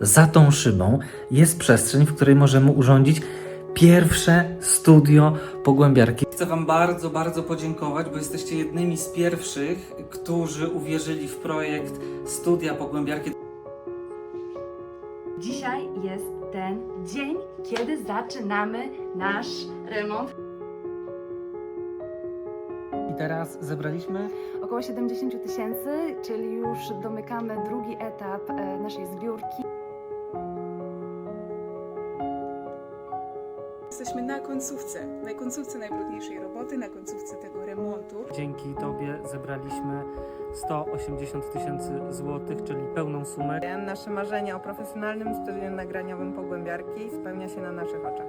za tą szybą jest przestrzeń, w której możemy urządzić pierwsze studio pogłębiarki. Chcę Wam bardzo, bardzo podziękować, bo jesteście jednymi z pierwszych, którzy uwierzyli w projekt studia pogłębiarki. Dzisiaj jest ten dzień, kiedy zaczynamy nasz remont. I teraz zebraliśmy Około 70 tysięcy, czyli już domykamy drugi etap e, naszej zbiórki. Jesteśmy na końcówce, na końcówce najbrudniejszej roboty, na końcówce tego remontu. Dzięki Tobie zebraliśmy 180 tysięcy złotych, czyli pełną sumę. Nasze marzenie o profesjonalnym studium nagraniowym pogłębiarki spełnia się na naszych oczach.